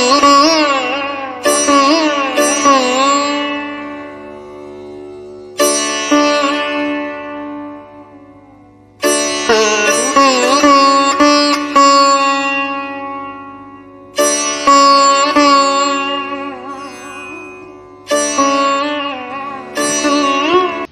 Oh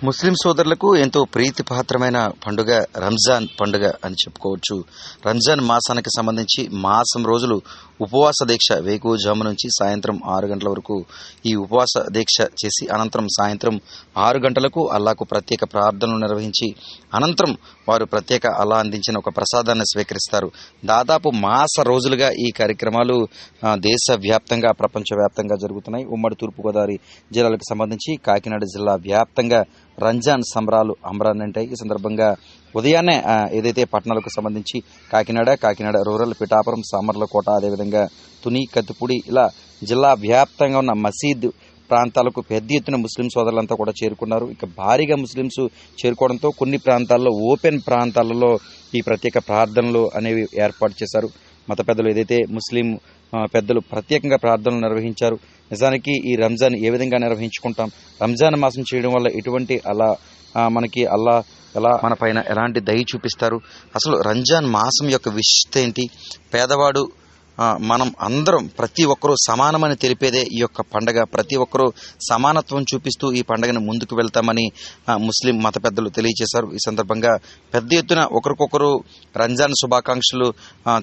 ముస్లిం సోదరులకు ఎంతో ప్రీతిపాత్రమైన పండుగ రంజాన్ పండుగ అని చెప్పుకోవచ్చు. రంజాన్ మాసానికి సంబంధించి మాసం రోజులు ఉపవాస దీక్ష వేకువజాము నుంచి సాయంత్రం ఆరు గంటల వరకు ఈ ఉపవాస దీక్ష చేసి అనంతరం సాయంత్రం ఆరు గంటలకు అల్లాకు ప్రత్యేక ప్రార్థనలు నిర్వహించి అనంతరం వారు ప్రత్యేక అల్లా అందించిన ఒక ప్రసాదాన్ని స్వీకరిస్తారు. దాదాపు మాస రోజులుగా ఈ కార్యక్రమాలు దేశవ్యాప్తంగా ప్రపంచవ్యాప్తంగా జరుగుతున్నాయి. ఉమ్మడి తూర్పుగోదావరి జిల్లాలకు సంబంధించి కాకినాడ జిల్లా వ్యాప్తంగా రంజాన్ సంబరాలు అంబరాన్నంటాయి ఈ సందర్భంగా ఉదయాన్నే ఏదైతే పట్టణాలకు సంబంధించి కాకినాడ కాకినాడ రూరల్ పిఠాపురం సామర్లకోట అదేవిధంగా తుని కత్తిపూడి ఇలా జిల్లా వ్యాప్తంగా ఉన్న మసీద్ ప్రాంతాలకు పెద్ద ఎత్తున ముస్లిం సోదరులంతా కూడా చేరుకున్నారు. ఇక భారీగా ముస్లింస్ చేరుకోవడంతో కొన్ని ప్రాంతాల్లో ఓపెన్ ప్రాంతాలలో ఈ ప్రత్యేక ప్రార్థనలు అనేవి ఏర్పాటు చేశారు. మత పెద్దలు ఏదైతే ముస్లిం పెద్దలు ప్రత్యేకంగా ప్రార్థనలు నిర్వహించారు నిజానికి ఈ రంజాన్ ఏ విధంగా నిర్వహించుకుంటాం? రంజాన్ మాసం చేయడం వల్ల ఎటువంటి అలా మనకి అల్లా ఎలా మన పైన ఎలాంటి దయ చూపిస్తారు? అసలు రంజాన్ మాసం యొక్క విశిష్ట ఏంటి? పేదవాడు మనం అందరం ప్రతి ఒక్కరూ సమానమని తెలిపేదే ఈ యొక్క పండగ. ప్రతి ఒక్కరూ సమానత్వం చూపిస్తూ ఈ పండగను ముందుకు వెళ్తామని ముస్లిం మత పెద్దలు తెలియజేశారు. ఈ సందర్భంగా పెద్ద ఎత్తున ఒకరికొకరు రంజాన్ శుభాకాంక్షలు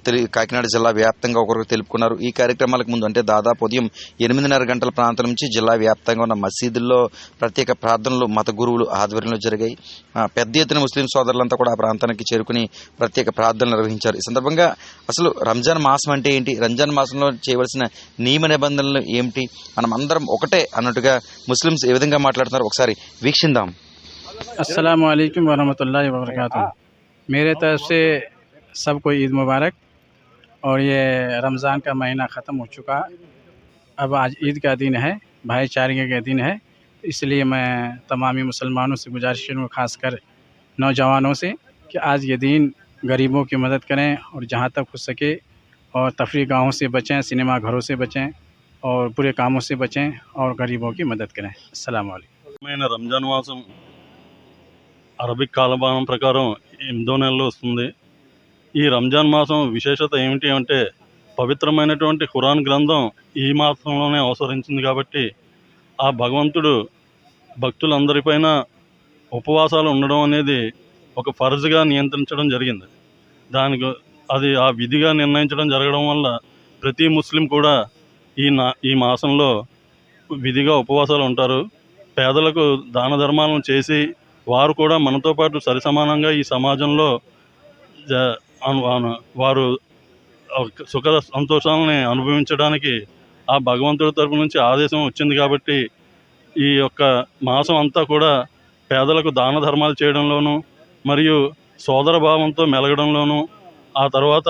తెలి కాకినాడ జిల్లా వ్యాప్తంగా ఒకరికి తెలుపుకున్నారు. ఈ కార్యక్రమాలకు ముందు అంటే దాదాపు ఉదయం ఎనిమిదిన్నర గంటల ప్రాంతం నుంచి జిల్లా వ్యాప్తంగా ఉన్న మసీదుల్లో ప్రత్యేక ప్రార్థనలు మత గురువులు ఆధ్వర్యంలో జరిగాయి. పెద్ద ఎత్తున ముస్లిం సోదరులంతా కూడా ఆ ప్రాంతానికి చేరుకుని ప్రత్యేక ప్రార్థనలు నిర్వహించారు. ఈ సందర్భంగా అసలు రంజాన్ మాసం అంటే ఏంటి రంజాన్ మాసంలో చేయవలసిన నియమ నిబంధనలు ఏమిటి మనం అందరం ఒకటే అన్నట్టుగా ముస్లిమ్స్ ఏ విధంగా మాట్లాడుతున్నారు ఒకసారి వీక్షిందాం अस्सलाम वालेकुम वरहमतुल्लाहि वबरकातुहू मेरे तरफ से सबको ईद मुबारक और ये रमज़ान का महीना ख़त्म हो चुका अब आज ईद का दिन है भाईचारे का दिन है इसलिए मैं तमामी मुसलमानों से गुजारिश करूँ खासकर नौजवानों से कि आज ये दिन गरीबों की मदद करें और जहाँ तक हो सके और तफरी गाहों से बचें सिनेमा घरों से बचें और बुरे कामों से बचें और गरीबों की मदद करें अस्सलाम वालेकुम మైన రంజాన్ మాసం అరబిక్ కాలమానం ప్రకారం ఎనిమిదో నెలలో వస్తుంది ఈ రంజాన్ మాసం విశేషత ఏమిటి అంటే పవిత్రమైనటువంటి ఖురాన్ గ్రంథం ఈ మాసంలోనే అవసరించింది కాబట్టి ఆ భగవంతుడు భక్తులందరిపైన ఉపవాసాలు ఉండడం అనేది ఒక ఫర్జ్గా నియంత్రించడం జరిగింది దానికి అది ఆ విధిగా నిర్ణయించడం జరగడం వల్ల ప్రతి ముస్లిం కూడా ఈ నా ఈ మాసంలో విధిగా ఉపవాసాలు ఉంటారు. పేదలకు దాన ధర్మాలను చేసి వారు కూడా మనతో పాటు సరిసమానంగా ఈ సమాజంలో జ- వారు సుఖ సంతోషాలని అనుభవించడానికి ఆ భగవంతుడి తరపు నుంచి ఆదేశం వచ్చింది కాబట్టి ఈ యొక్క మాసం అంతా కూడా పేదలకు దాన ధర్మాలు చేయడంలోనూ మరియు సోదర భావంతో మెలగడంలోనూ ఆ తర్వాత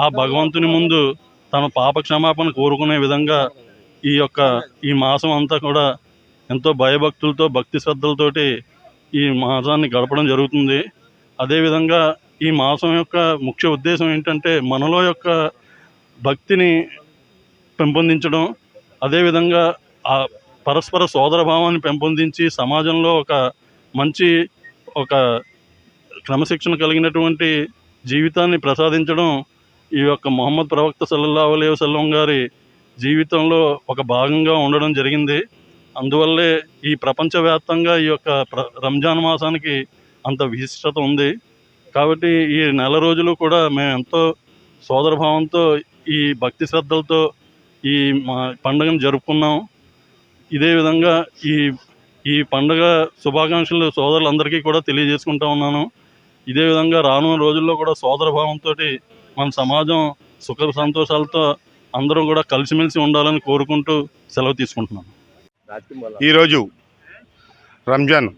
ఆ భగవంతుని ముందు తన పాప క్షమాపణ కోరుకునే విధంగా ఈ యొక్క ఈ మాసం అంతా కూడా ఎంతో భయభక్తులతో భక్తి శ్రద్ధలతోటి ఈ మాసాన్ని గడపడం జరుగుతుంది. అదేవిధంగా ఈ మాసం యొక్క ముఖ్య ఉద్దేశం ఏంటంటే మనలో యొక్క భక్తిని పెంపొందించడం. అదేవిధంగా ఆ పరస్పర సోదర భావాన్ని పెంపొందించి సమాజంలో ఒక మంచి ఒక క్రమశిక్షణ కలిగినటువంటి జీవితాన్ని ప్రసాదించడం ఈ యొక్క మొహమ్మద్ ప్రవక్త సల్లల్లా అలీ వసల్లం గారి జీవితంలో ఒక భాగంగా ఉండడం జరిగింది. అందువల్లే ఈ ప్రపంచవ్యాప్తంగా ఈ యొక్క ప్ర రంజాన్ మాసానికి అంత విశిష్టత ఉంది. కాబట్టి ఈ నెల రోజులు కూడా మేము ఎంతో సోదరభావంతో ఈ భక్తి శ్రద్ధలతో ఈ మా పండుగను జరుపుకున్నాం. ఇదే విధంగా ఈ ఈ పండుగ శుభాకాంక్షలు సోదరులందరికీ కూడా తెలియజేసుకుంటా ఉన్నాను. ఇదే విధంగా రానున్న రోజుల్లో కూడా సోదరభావంతో మన సమాజం సుఖ సంతోషాలతో అందరం కూడా కలిసిమెలిసి ఉండాలని కోరుకుంటూ సెలవు తీసుకుంటున్నాను ఈరోజు రంజాన్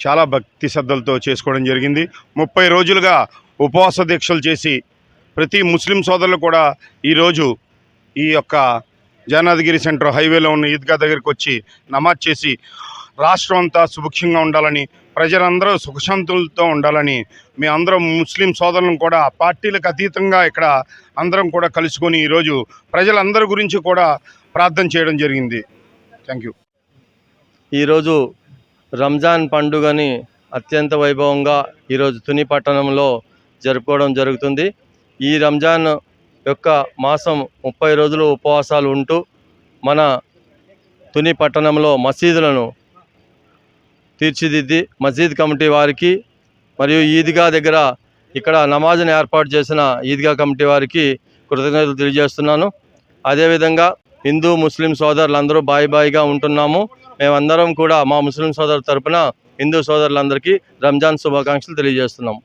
చాలా భక్తి శ్రద్ధలతో చేసుకోవడం జరిగింది. ముప్పై రోజులుగా ఉపవాస దీక్షలు చేసి ప్రతి ముస్లిం సోదరులు కూడా ఈరోజు ఈ యొక్క జానాదగిరి సెంటర్ హైవేలో ఉన్న ఈద్గా దగ్గరికి వచ్చి నమాజ్ చేసి రాష్ట్రం అంతా సుభిక్షంగా ఉండాలని ప్రజలందరూ సుఖశాంతులతో ఉండాలని మీ అందరం ముస్లిం సోదరులను కూడా పార్టీలకు అతీతంగా ఇక్కడ అందరం కూడా కలుసుకొని ఈరోజు ప్రజలందరి గురించి కూడా ప్రార్థన చేయడం జరిగింది. Thank you. ఈరోజు రంజాన్ పండుగని అత్యంత వైభవంగా ఈరోజు తుని పట్టణంలో జరుపుకోవడం జరుగుతుంది. ఈ రంజాన్ యొక్క మాసం ముప్పై రోజులు ఉపవాసాలు ఉంటూ మన తుని పట్టణంలో మసీదులను తీర్చిదిద్ది మసీద్ కమిటీ వారికి మరియు ఈద్గా దగ్గర ఇక్కడ నమాజ్ని ఏర్పాటు చేసిన ఈద్గా కమిటీ వారికి కృతజ్ఞతలు తెలియజేస్తున్నాను. అదేవిధంగా హిందూ ముస్లిం సోదరులందరూ బాయి బాయిగా ఉంటున్నాము. మేమందరం కూడా మా ముస్లిం సోదరుల తరపున హిందూ సోదరులందరికీ రంజాన్ శుభాకాంక్షలు తెలియజేస్తున్నాం.